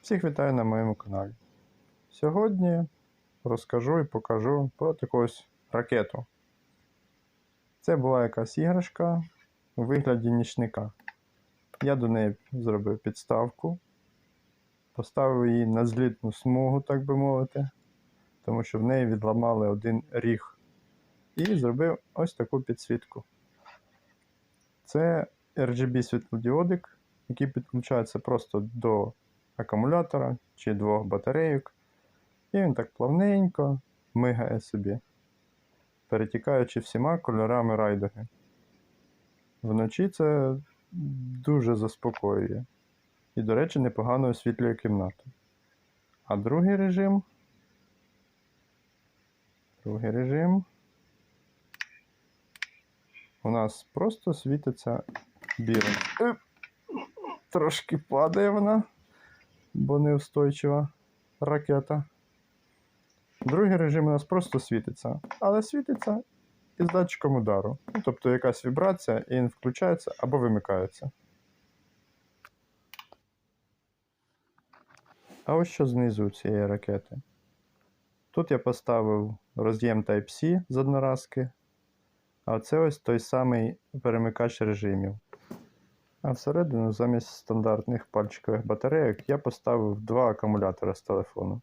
Всіх вітаю на моєму каналі. Сьогодні розкажу і покажу про таку ось ракету. Це була якась іграшка у вигляді нічника. Я до неї зробив підставку, поставив її на злітну смугу, так би мовити, тому що в неї відламали один ріг. І зробив ось таку підсвітку. Це RGB світлодіодик, який підключається просто до акумулятора чи двох батарейок. І він так плавненько мигає собі, перетікаючи всіма кольорами райдуги. Вночі це дуже заспокоює. І, до речі, непогано освітлює кімнату. А другий режим. Другий режим. У нас просто світиться білим. Трошки падає вона бо неустойчива ракета. Другий режим у нас просто світиться, але світиться із датчиком удару. Ну, тобто якась вібрація, і він включається або вимикається. А ось що знизу цієї ракети. Тут я поставив роз'єм Type-C з одноразки, а це ось той самий перемикач режимів. А всередину замість стандартних пальчикових батарейок я поставив два акумулятора з телефону.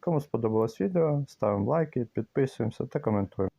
Кому сподобалось відео, ставимо лайки, підписуємося та коментуємо.